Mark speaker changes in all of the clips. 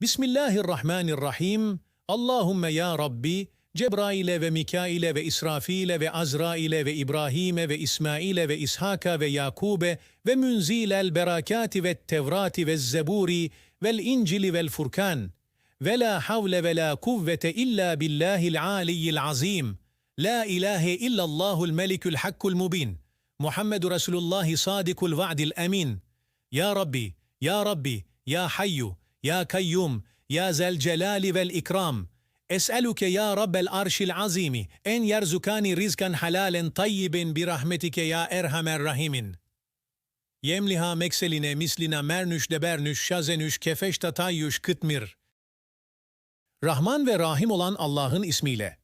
Speaker 1: بسم الله الرحمن الرحيم اللهم يا ربي جبرائيل وميكائيل وإسرافيل وأزرائيل وإبراهيم وإسماعيل وإسحاق ويعقوب ومنزيل البركات والتوراة والزبور والإنجيل والفركان ولا حول ولا قوة إلا بالله العلي العظيم لا إله إلا الله الملك الحق المبين محمد رسول الله صادق الوعد الأمين يا ربي يا ربي يا حيّ Ya Kayyum, Ya Zel Celali vel İkram. Es'eluke ya Rabbel arşil azimi en yerzukani rizkan halalen tayyibin bi rahmetike ya erhamer rahimin. Yemliha mekseline mislina mernüş debernüş şazenüş kefeş tatayyüş kıtmir. Rahman ve Rahim olan Allah'ın ismiyle.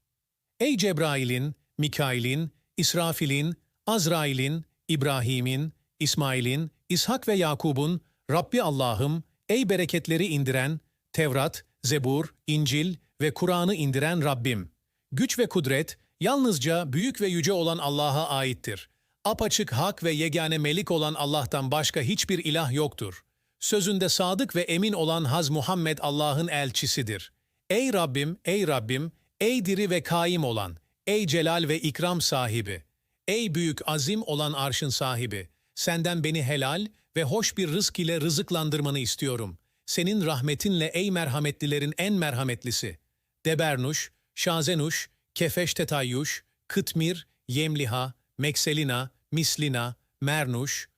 Speaker 1: Ey Cebrail'in, Mikail'in, İsrafil'in, Azrail'in, İbrahim'in, İsmail'in, İshak ve Yakub'un, Rabbi Allah'ım, ey bereketleri indiren, Tevrat, Zebur, İncil ve Kur'an'ı indiren Rabbim. Güç ve kudret, yalnızca büyük ve yüce olan Allah'a aittir. Apaçık hak ve yegane melik olan Allah'tan başka hiçbir ilah yoktur. Sözünde sadık ve emin olan Haz Muhammed Allah'ın elçisidir. Ey Rabbim, ey Rabbim, ey diri ve kaim olan, ey celal ve ikram sahibi, ey büyük azim olan arşın sahibi, senden beni helal ve hoş bir rızk ile rızıklandırmanı istiyorum. Senin rahmetinle ey merhametlilerin en merhametlisi. Debernuş, Şazenuş, Kefeş Tetayyuş, Kıtmir, Yemliha, Mekselina, Mislina, Mernuş,